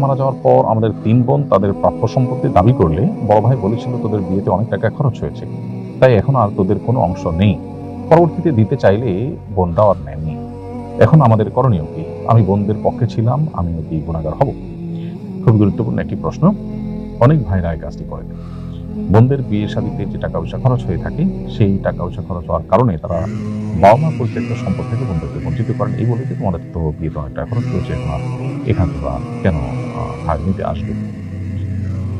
মারা যাওয়ার পর আমাদের তিন বোন তাদের প্রাপ্য সম্পত্তি দাবি করলে বড় ভাই বলেছিল তোদের বিয়েতে অনেক টাকা খরচ হয়েছে। তাই এখন আর তোদের কোনো অংশ নেই। পরবর্তীতে দিতে চাইলে বোনরাও আর নেননি। এখন আমাদের করণীয় কি? আমি বোনদের পক্ষে ছিলাম, আমি কি গুণাগার হব? খুব গুরুত্বপূর্ণ একটি প্রশ্ন। অনেক ভাইরা এই কাজটি করেন। বোনদের বিয়ে শাদিতে যে টাকা পয়সা খরচ হয়ে থাকে, সেই টাকা পয়সা খরচ হওয়ার কারণে তারা বাবা মা পরিত্যক্ত সম্পদ থেকে বোনদেরকে বঞ্চিত করেন এই বলে যে তোমাদের তো বিয়েতে অনেক টাকা খরচ করেছে এখন আর এখান থেকে আর কেন আহ, ভাগ নিতে আসবে?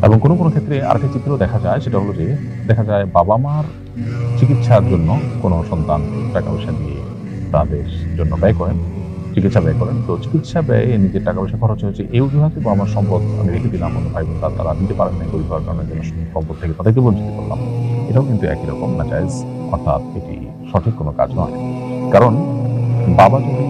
এবং কোনো কোনো ক্ষেত্রে আরেকটা চিত্র দেখা যায় সেটা হলো যে দেখা যায় বাবা মার চিকিৎসার জন্য কোনো সন্তান টাকা পয়সা দিয়ে তাদের জন্য ব্যয় করেন চিকিৎসা ব্যয় করেন। তো চিকিৎসা ব্যয়ে নিজের টাকা পয়সা খরচ হয়েছে। এই অজুহাতে বাবা মার সম্পদ আমি রেখে দিলাম অন্য ভাই বোন তারা- তারা দিতে পারেন না গরিব হওয়ার কারণে যেন সম্পদ থেকে তাদেরকে বঞ্চিত করলাম। এটাও কিন্তু একই রকম না অর্থাৎ এটি সঠিক কোনো কাজ নয়। কারণ বাবা যদি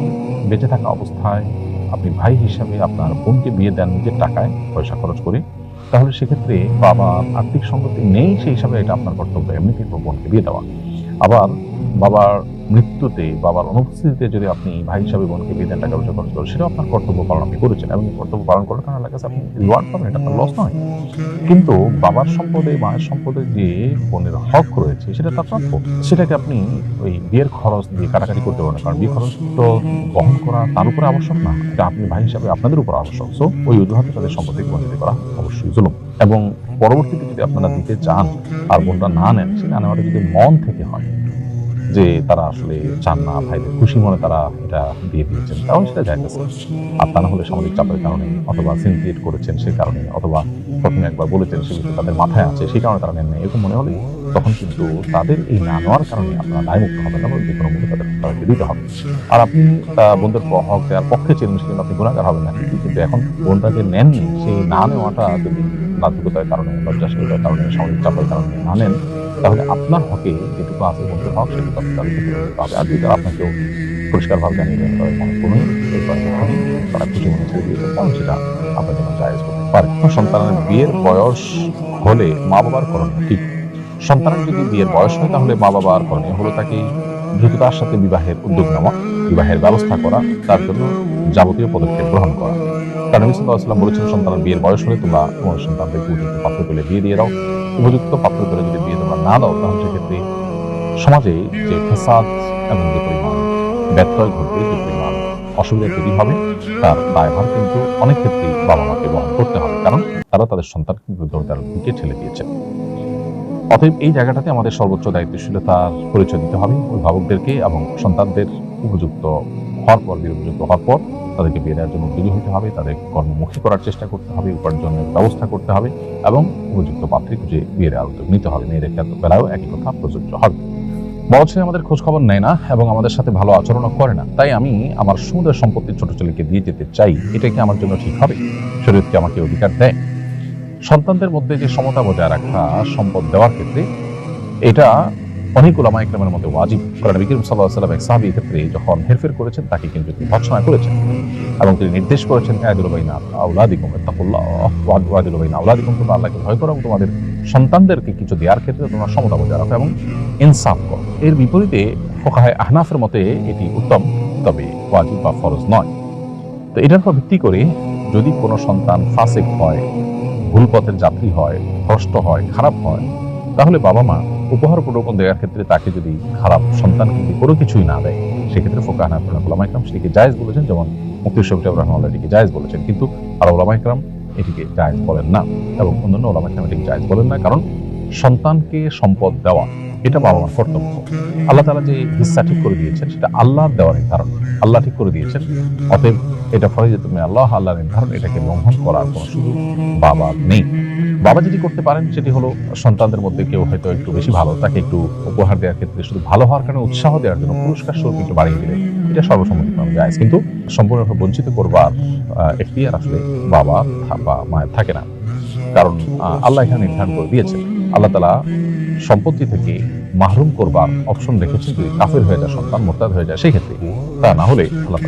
বেঁচে থাকা অবস্থায় আপনি ভাই হিসাবে আপনার বোনকে বিয়ে দেন, নিজের টাকায় পয়সা খরচ করে, তাহলে সেক্ষেত্রে বাবার আর্থিক সম্পত্তি নেই, সেই হিসাবে এটা আপনার কর্তব্য। এমনিতেই বোনকে বিয়ে দেওয়া। আবার বাবার মৃত্যুতে, বাবার অনুপস্থিতিতে যদি আপনি ভাই হিসাবে বোনকে বিয়ে দেন, টাকা পয়সা খরচ করেন সেটাও আপনার কর্তব্য পালন আপনি করেছেন এবং কর্তব্য পালন করার কারণে লাগে আপনি রিওয়ার্ড পাবেন, এটা আপনার লস নয়। কিন্তু বাবার সম্পদে, মায়ের সম্পদে যে বোনের হক রয়েছে, সেটা তার প্রাপ্য। সেটাকে আপনি ওই বিয়ের খরচ দিয়ে কাটাকাটি করতে পারেন কারণ বিয়ে খরচ তো বহন করা তার উপরে আবশ্যক না, এটা আপনি ভাই হিসাবে আপনাদের উপর আবশ্যক। সো ওই অজুহাতে তাদের সম্পদ থেকে বঞ্চিত করা অবশ্যই জুলুম। এবং পরবর্তীতে যদি আপনারা দিতে চান আর বোনটা না নেন, সেই না নেওয়াটা যদি মন থেকে হয় যে তারা আসলে চান না ভাইদের খুশি মনে তারা এটা দিয়ে দিয়েছেন। তাহলে সেটা যাইতেছে আর তা না হলে সামাজিক চাপের কারণে অথবা সিনক্রিয়েট করেছেন সে কারণে অথবা প্রথমে একবার বলেছেন সেগুলো তাদের মাথায় আছে, সেই কারণে তারা নেন না এরকম মনে হলে তখন কিন্তু তাদের এই না নেওয়ার কারণে আপনারা দায়মুক্ত হবেন না যে কোনো মূল্যে তাদের তাদেরকে দিতে হবে। আর আপনি প- হক দেওয়ার পক্ষে ছিলেন সেজন্য আপনি গুণাগার হবেন না। কিন্তু এখন বোনরা যে নেননি, সেই না নেওয়াটা যদি নাতিকতার কারণে লজ্জাশীলতার কারণে সামাজিক চাপের কারণে না নেন, তাহলে আপনার হকে যেটুকু আছে বন্ধুর হক সেটুকু আপনি তাদেরকে দিতে আর যদি আপনাকেও পরিষ্কারভাবে জানিয়ে দেন মনে যখন তারা খুশি মনে ছেড়ে দিয়েছে তখন সেটা আপনার জন্য জায়েজ করতে পারে। সন্তানের বিয়ের বয়স হলে মা বাবার করণীয় ঠিক সন্তানের যদি বিয়ের বয়স হয়, তাহলে মা বাবা আর করণীয় হলো তাকে দ্রুততার সাথে বিবাহের উদ্যোগ নেওয়া, বিবাহের ব্যবস্থা করা, তার জন্য যাবতীয় পদক্ষেপ গ্রহণ করা। কারণ নবী সাল্লাল্লাহু আলাইহি বলেছেন, সন্তানের বিয়ের বয়স হলে তোমরা তোমার সন্তানদেরকে উপযুক্ত পাত্র পেলে বিয়ে দিয়ে দাও। উপযুক্ত পাত্র পেলে যদি বিয়ে তোমরা না দাও, তাহলে সেক্ষেত্রে সমাজে যে ফেসাদ এবং যে পরিমাণ ব্যত্যয় ঘটবে, যে পরিমাণ অসুবিধা তৈরি হবে, তার দায়ভার কিন্তু অনেক ক্ষেত্রেই বাবা মাকে বহন করতে হবে। কারণ তারা তাদের সন্তানকে বিরুদ্ধতার দিকে ঠেলে দিয়েছে। অতএব এই জায়গাটাতে আমাদের সর্বোচ্চ দায়িত্বশীলতার পরিচয় দিতে হবে। অভিভাবকদেরকে এবং সন্তানদের উপযুক্ত হওয়ার পর উপযুক্ত হওয়ার পর তাদেরকে বিয়ে দেওয়ার জন্য উদ্যোগী হতে হবে। তাদের কর্মমুখী করার চেষ্টা করতে হবে, উপার্জনের ব্যবস্থা করতে হবে এবং উপযুক্ত পাত্রে খুঁজে বিয়ে দেওয়ার উদ্যোগ নিতে হবে। মেয়েদের বেলায়ও একই কথা, প্রযোজ্য হবে। বড় ছেলে আমাদের খোঁজ খবর নেয় না এবং আমাদের সাথে ভালো আচরণও করে না। তাই আমি আমার সমুদ্রের সম্পত্তি ছোট ছেলেকে দিয়ে যেতে চাই। এটা কি আমার জন্য ঠিক হবে? শরীর কি আমাকে অধিকার দেয়? সন্তানদের মধ্যে যে সমতা বজায় রাখা, সম্পদ দেওয়ার ক্ষেত্রে এটা অনেক ওলামা ইকরামের মধ্যে ওয়াজিব। কারণ বিক্রম সাল্লাহ সাল্লাম এক সাহাবি ক্ষেত্রে যখন হেরফের করেছেন, তাকে কিন্তু তিনি ভৎসনা করেছেন এবং তিনি নির্দেশ করেছেন আয়াদুলবাইনা আউলাদিকুম ইত্তাকুল্লাহ ওয়াদিলবাইনা আউলাদিকুম তোমরা আল্লাহকে ভয় করো এবং তোমাদের সন্তানদেরকে কিছু দেওয়ার ক্ষেত্রে তোমরা সমতা বজায় রাখো এবং ইনসাফ করো। এর বিপরীতে ফোকাহায় আহনাফের মতে এটি উত্তম, তবে ওয়াজিব বা ফরজ নয়। তো এটার উপর ভিত্তি করে যদি কোনো সন্তান ফাসেক হয় ভুল পথের যাত্রী হয়, ভ্রষ্ট হয়, খারাপ হয়, তাহলে বাবা মা উপহার প্রলোভন দেওয়ার ক্ষেত্রে তাকে যদি খারাপ সন্তান কিন্তু কোনো কিছুই না দেয়, সেক্ষেত্রে ফোকা হানাফুল ওলামা ইকরাম। সেটিকে জায়েজ বলেছেন, যেমন মুক্তি শফি রহমান এটিকে জায়েজ বলেছেন, কিন্তু আর ওলামা ইকরাম এটিকে জায়েজ বলেন না। এবং অন্যান্য ওলামা ইকরাম এটিকে জায়েজ বলেন না, কারণ সন্তানকে সম্পদ দেওয়া এটা বাবা মার কর্তব্য। আল্লাহ তালা যে হিস্সা ঠিক করে দিয়েছেন, সেটা আল্লাহর দেওয়ার নির্ধারণ। আল্লাহ ঠিক করে দিয়েছেন, অতএব এটা ফলে যে তুমি আল্লাহ আল্লাহ নির্ধারণ, এটাকে লঙ্ঘন করার কোনো সুযোগ বাবা নেই। বাবা যেটি করতে পারেন, সেটি হলো সন্তানদের মধ্যে কেউ হয়তো একটু বেশি ভালো, তাকে একটু উপহার দেওয়ার ক্ষেত্রে শুধু ভালো হওয়ার কারণে উৎসাহ দেওয়ার জন্য পুরস্কার স্বরূপ একটু বাড়িয়ে দিলে, এটা সর্বসম্মতিক্রমে যায়। কিন্তু সম্পূর্ণভাবে বঞ্চিত করবার একটি আর আসলে বাবা বা মায়ের থাকে না। কারণ আল্লাহ এখানে নির্ধারণ করে দিয়েছেন। আল্লাহ তালা সম্পত্তি থেকে মাহরুম করবার অপশন রেখেছেন যদি কাফের হয়ে যায়, সন্তান মোরতাদ হয়ে যায় সেই ক্ষেত্রে তা না হলে আল্লাহ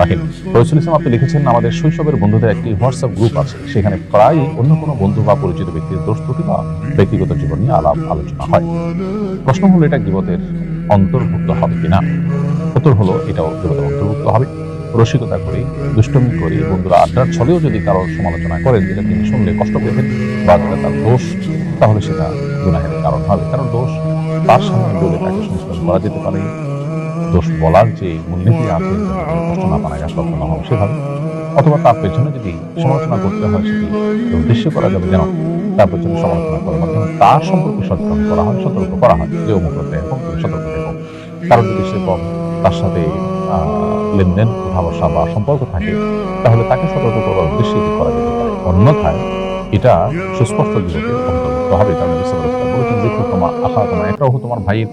রাখেন। ইসলাম আপনি লিখেছেন, আমাদের শৈশবের বন্ধুদের একটি হোয়াটসঅ্যাপ গ্রুপ আছে। সেখানে প্রায় অন্য কোনো বন্ধু বা পরিচিত ব্যক্তির দোষ ত্রুটি বা ব্যক্তিগত জীবন নিয়ে আলাপ আলোচনা হয়। প্রশ্ন হলো, এটা গিবতের অন্তর্ভুক্ত হবে কিনা? উত্তর হলো, এটাও গিবতের অন্তর্ভুক্ত হবে। রসিকতা করে, দুষ্টমি করে, বন্ধুরা আড্ডার ছলেও যদি কারোর সমালোচনা করেন, যেটা তিনি শুনলে কষ্ট পেতেন বা যেটা তার দোষ, তাহলে সেটা গুনাহের কারণ হবে। কারণ দোষ তার সামনে বলে তাকে সংশোধন করা যেতে পারে। দোষ বলার যে মূলনীতি আছে কষ্ট না পায় কষ্ট না হবে সেভাবে। অথবা তার পেছনে যদি সমালোচনা করতে হয়, সেটি উদ্দেশ্য করা যাবে যেন তার পেছনে সমালোচনা করার মাধ্যমে তার সম্পর্কে সচেতন করা হয়, সতর্ক করা হয়। যে অমুক এরকম সতর্ক থেকো কারণ যদি সেরকম তার সাথে লেনদেন উঠা বসা বা সম্পর্ক থাকে, তাহলে তাকে সতর্ক করার উদ্দেশ্যে এটি করা যেতে পারে। অন্যথায় এটা সুস্পষ্ট জীবনের অন্তর্ভুক্ত হবে। কারণ ওয়াসাল্লাম বলেছেন যে তোমার আশা, তোমার একটাও তোমার ভাইয়ের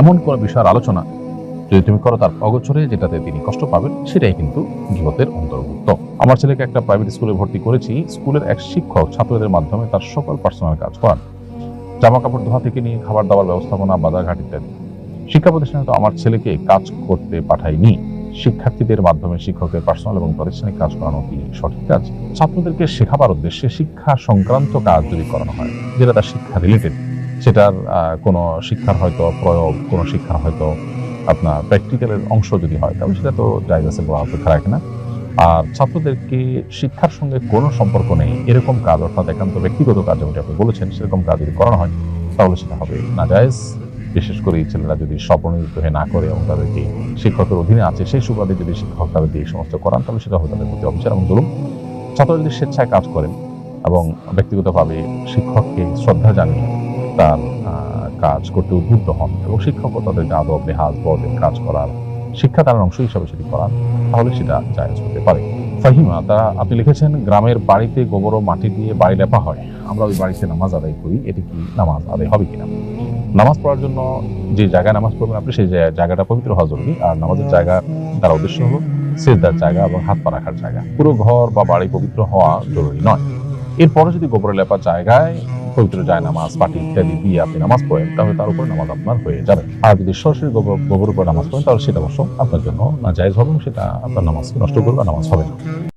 এমন কোন বিষয়ের আলোচনা যদি তুমি করো তার অগোচরে যেটাতে তিনি কষ্ট পাবেন, সেটাই কিন্তু গৃহতের অন্তর্ভুক্ত। আমার ছেলেকে একটা প্রাইভেট স্কুলে ভর্তি করেছি। স্কুলের এক শিক্ষক ছাত্রদের মাধ্যমে তার সকল পার্সোনাল কাজ করান। জামা কাপড় ধোয়া থেকে নিয়ে খাবার দাবার ব্যবস্থাপনা, বাজারঘাট ইত্যাদি। শিক্ষা প্রতিষ্ঠানে তো আমার ছেলেকে কাজ করতে পাঠাইনি। শিক্ষার্থীদের মাধ্যমে শিক্ষকের পার্সোনাল এবং প্রাতিষ্ঠানিক কাজ করানো কি সঠিক কাজ? ছাত্রদেরকে শেখাবার উদ্দেশ্যে শিক্ষা সংক্রান্ত কাজ যদি করানো হয়, যেটা তার শিক্ষা রিলেটেড সেটার কোনো শিক্ষার হয়তো প্রয়োগ, কোনো শিক্ষার হয়তো আপনার প্র্যাকটিক্যালের অংশ যদি হয়, তাহলে সেটা তো জায়গা আছে বলা অপেক্ষা রাখে না। আর ছাত্রদেরকে শিক্ষার সঙ্গে কোনো সম্পর্ক নেই, এরকম কাজ অর্থাৎ একান্ত ব্যক্তিগত কাজ যেমনটি আপনি বলেছেন, সেরকম কাজ যদি করানো হয়, তাহলে সেটা হবে না নাজায়েজ। বিশেষ করে এই ছেলেরা যদি স্বপ্রণোদিত হয়ে না করে এবং তাদেরকে শিক্ষকের অধীনে আছে, সেই সুবাদে যদি শিক্ষক তাদের দিয়ে এই সমস্ত করান, তাহলে সেটা হবে তাদের প্রতি অবিচার এবং জুলুম ছাত্র যদি স্বেচ্ছায় কাজ করেন এবং ব্যক্তিগতভাবে শিক্ষককে শ্রদ্ধা জানিয়ে তার কাজ করতে উদ্বুদ্ধ হন এবং শিক্ষকও তাদেরকে আদব লেহাজ বদের কাজ করার শিক্ষা তার অংশ হিসাবে সেটি করান, তাহলে সেটা জায়েজ হতে পারে। ফাহিমা, তা আপনি লিখেছেন, গ্রামের বাড়িতে গোবর ও মাটি দিয়ে বাড়ি লেপা হয়। আমরা ওই বাড়িতে নামাজ আদায় করি। এটি কি নামাজ আদায় হবে কিনা? নামাজ পড়ার জন্য যে জায়গায় নামাজ পড়বেন আপনি, সেই জায়গা- জায়গাটা পবিত্র হওয়া জরুরি। আর নামাজের জায়গা তার উদ্দেশ্য হলো সেজদার জায়গা এবং হাত পা রাখার জায়গা। পুরো ঘর বা বাড়ি পবিত্র হওয়া জরুরি নয়। এরপরে যদি গোবরে লেপা জায়গায় পবিত্র যায় নামাজ, পাটি ইত্যাদি দিয়ে আপনি নামাজ পড়েন, তাহলে তার উপরে নামাজ আপনার হয়ে যাবে। আর যদি সরাসরি গোবর গোবর উপর নামাজ পড়েন, তাহলে সেটা অবশ্য আপনার জন্য না জায়েজ হবে সেটা আপনার নামাজকে নষ্ট করবে নামাজ হবে না।